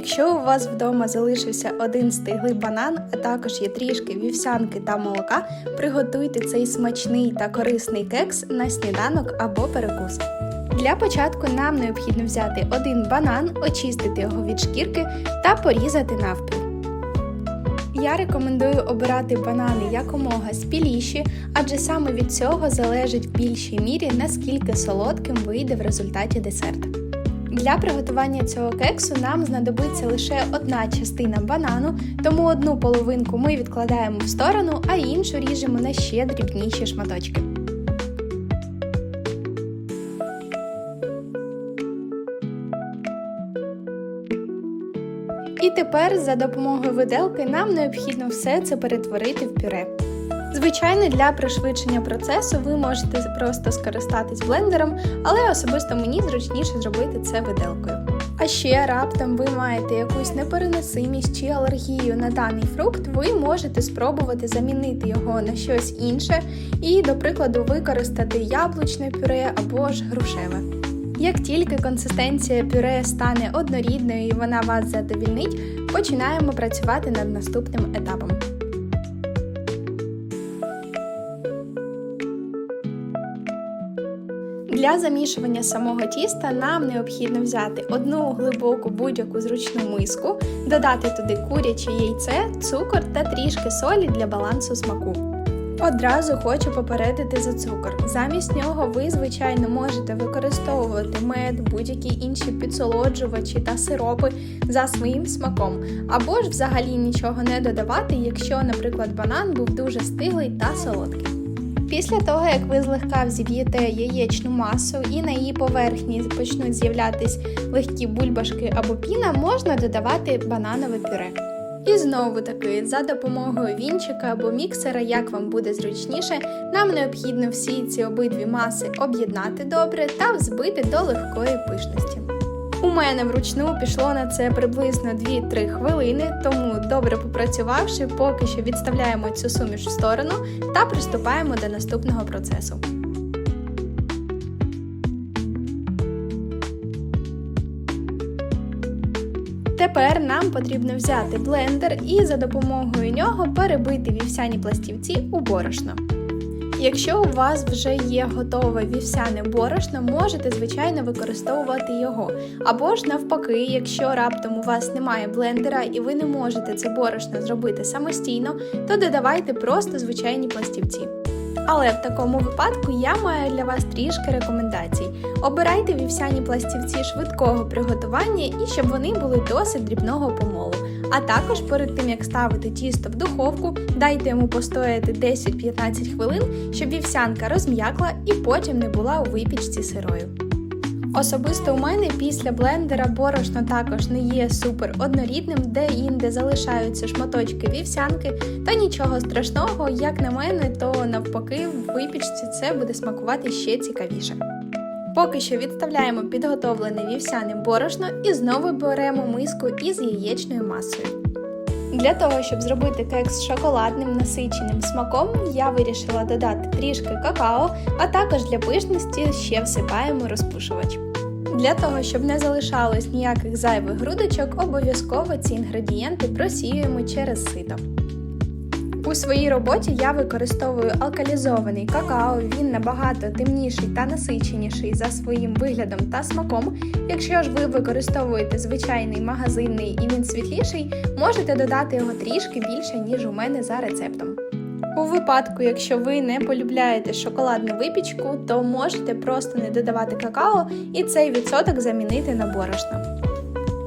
Якщо у вас вдома залишився один стиглий банан, а також є трішки вівсянки та молока, приготуйте цей смачний та корисний кекс на сніданок або перекус. Для початку нам необхідно взяти один банан, очистити його від шкірки та порізати навпіл. Я рекомендую обирати банани якомога спіліші, адже саме від цього залежить в більшій мірі наскільки солодким вийде в результаті десерт. Для приготування цього кексу нам знадобиться лише одна частина банану, тому одну половинку ми відкладаємо в сторону, а іншу ріжемо на ще дрібніші шматочки. І тепер за допомогою виделки нам необхідно все це перетворити в пюре. Звичайно, для пришвидшення процесу ви можете просто скористатись блендером, але особисто мені зручніше зробити це виделкою. А ще раптом ви маєте якусь непереносимість чи алергію на даний фрукт, ви можете спробувати замінити його на щось інше і, до прикладу, використати яблучне пюре або ж грушеве. Як тільки консистенція пюре стане однорідною і вона вас задовільнить, починаємо працювати над наступним етапом. Для замішування самого тіста нам необхідно взяти одну глибоку будь-яку зручну миску, додати туди куряче яйце, цукор та трішки солі для балансу смаку. Одразу хочу попередити за цукор. Замість нього ви, звичайно, можете використовувати мед, будь-які інші підсолоджувачі та сиропи за своїм смаком, або ж взагалі нічого не додавати, якщо, наприклад, банан був дуже стиглий та солодкий. Після того, як ви злегка взіб'єте яєчну масу і на її поверхні почнуть з'являтись легкі бульбашки або піна, можна додавати бананове пюре. І знову таки, за допомогою вінчика або міксера, як вам буде зручніше, нам необхідно всі ці обидві маси об'єднати добре та взбити до легкої пишності. У мене вручну пішло на це приблизно 2-3 хвилини, тому добре попрацювавши, поки що відставляємо цю суміш в сторону та приступаємо до наступного процесу. Тепер нам потрібно взяти блендер і за допомогою нього перебити вівсяні пластівці у борошно. Якщо у вас вже є готове вівсяне борошно, можете, звичайно, використовувати його. Або ж навпаки, якщо раптом у вас немає блендера і ви не можете це борошно зробити самостійно, то додавайте просто звичайні пластівці. Але в такому випадку я маю для вас трішки рекомендацій. Обирайте вівсяні пластівці швидкого приготування і щоб вони були досить дрібного помолу. А також перед тим як ставити тісто в духовку, дайте йому постояти 10-15 хвилин, щоб вівсянка розм'якла і потім не була у випічці сирою. Особисто у мене після блендера борошно також не є супер однорідним, де інде залишаються шматочки вівсянки, та нічого страшного, як на мене, то навпаки в випічці це буде смакувати ще цікавіше. Поки що відставляємо підготовлене вівсяне борошно і знову беремо миску із яєчною масою. Для того, щоб зробити кекс з шоколадним насиченим смаком, я вирішила додати трішки какао, а також для пишності ще всипаємо розпушувач. Для того, щоб не залишалось ніяких зайвих грудочок, обов'язково ці інгредієнти просіюємо через сито. У своїй роботі я використовую алкалізований какао, він набагато темніший та насиченіший за своїм виглядом та смаком. Якщо ж ви використовуєте звичайний магазинний і він світліший, можете додати його трішки більше, ніж у мене за рецептом. У випадку, якщо ви не полюбляєте шоколадну випічку, то можете просто не додавати какао і цей відсоток замінити на борошно.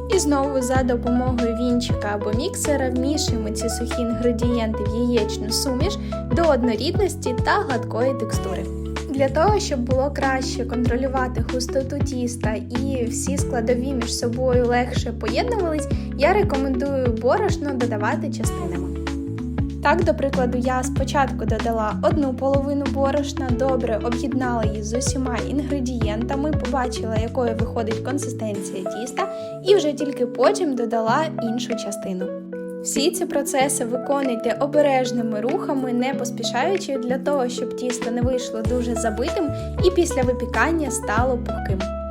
І знову за допомогою вінчика або міксера вмішуємо ці сухі інгредієнти в яєчну суміш до однорідності та гладкої текстури. Для того, щоб було краще контролювати густоту тіста і всі складові між собою легше поєднувались, я рекомендую борошно додавати частинами. Так, до прикладу, я спочатку додала одну половину борошна, добре об'єднала її з усіма інгредієнтами, побачила, якою виходить консистенція тіста, і вже тільки потім додала іншу частину. Всі ці процеси виконуйте обережними рухами, не поспішаючи для того, щоб тісто не вийшло дуже забитим і після випікання стало пухким.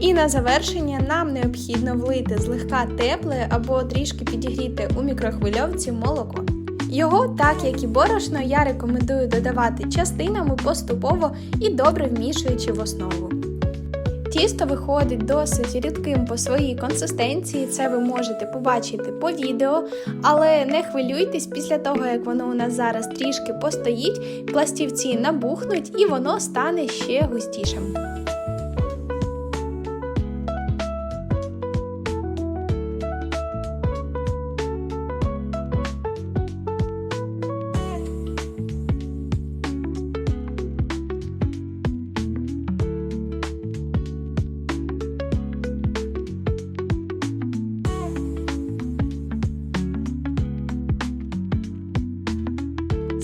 На завершення нам необхідно влити злегка тепле або трішки підігріти у мікрохвильовці молоко. Його, так як і борошно, я рекомендую додавати частинами поступово і добре вмішуючи в основу. Тісто виходить досить рідким по своїй консистенції, це ви можете побачити по відео, але не хвилюйтесь після того, як воно у нас зараз трішки постоїть, пластівці набухнуть і воно стане ще густішим.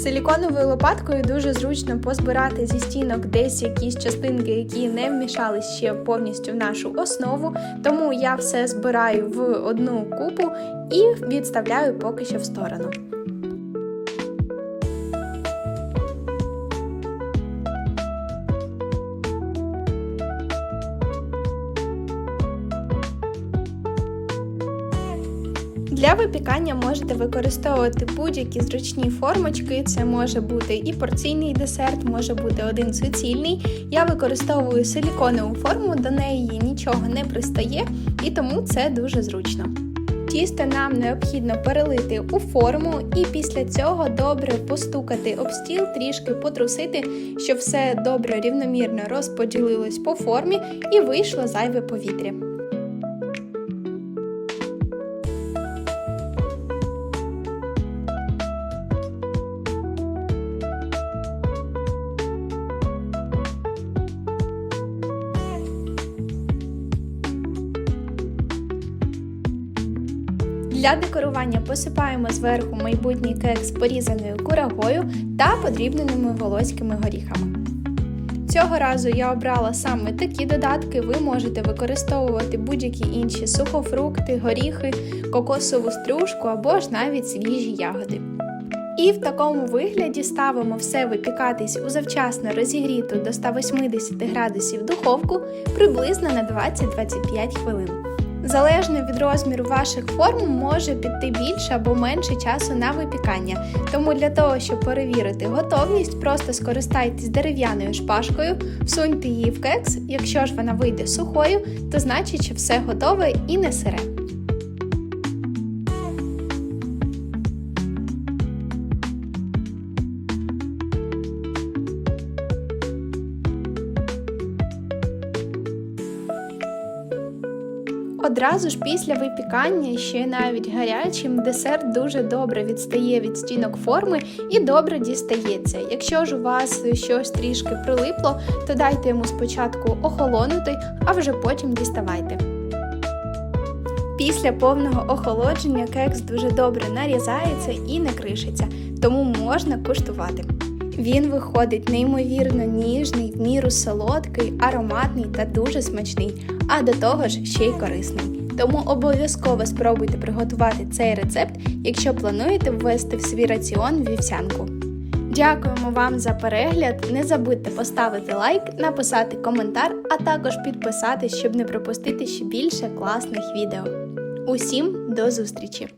Силіконовою лопаткою дуже зручно позбирати зі стінок десь якісь частинки, які не вмішались ще повністю в нашу основу. Тому я все збираю в одну купу і відставляю поки що в сторону. Для випікання можете використовувати будь-які зручні формочки. Це може бути і порційний десерт, може бути один суцільний. Я використовую силіконову форму, до неї нічого не пристає, і тому це дуже зручно. Тісто нам необхідно перелити у форму і після цього добре постукати об стіл, трішки потрусити, щоб все добре рівномірно розподілилось по формі і вийшло зайве повітря. Для декорування посипаємо зверху майбутній кекс порізаною курагою та подрібненими волоськими горіхами. Цього разу я обрала саме такі додатки, ви можете використовувати будь-які інші сухофрукти, горіхи, кокосову стружку або ж навіть свіжі ягоди. І в такому вигляді ставимо все випікатись у завчасно розігріту до 180 градусів духовку приблизно на 20-25 хвилин. Залежно від розміру ваших форм може піти більше або менше часу на випікання. Тому для того, щоб перевірити готовність, просто скористайтесь дерев'яною шпажкою, всуньте її в кекс. Якщо ж вона вийде сухою, то значить, що все готове і не сире. Одразу ж після випікання, ще навіть гарячим, десерт дуже добре відстає від стінок форми і добре дістається. Якщо ж у вас щось трішки прилипло, то дайте йому спочатку охолонути, а вже потім діставайте. Після повного охолодження кекс дуже добре нарізається і не кришиться, тому можна куштувати. Він виходить неймовірно ніжний, в міру солодкий, ароматний та дуже смачний, а до того ж ще й корисний. Тому обов'язково спробуйте приготувати цей рецепт, якщо плануєте ввести в свій раціон вівсянку. Дякуємо вам за перегляд. Не забудьте поставити лайк, написати коментар, а також підписатись, щоб не пропустити ще більше класних відео. Усім до зустрічі!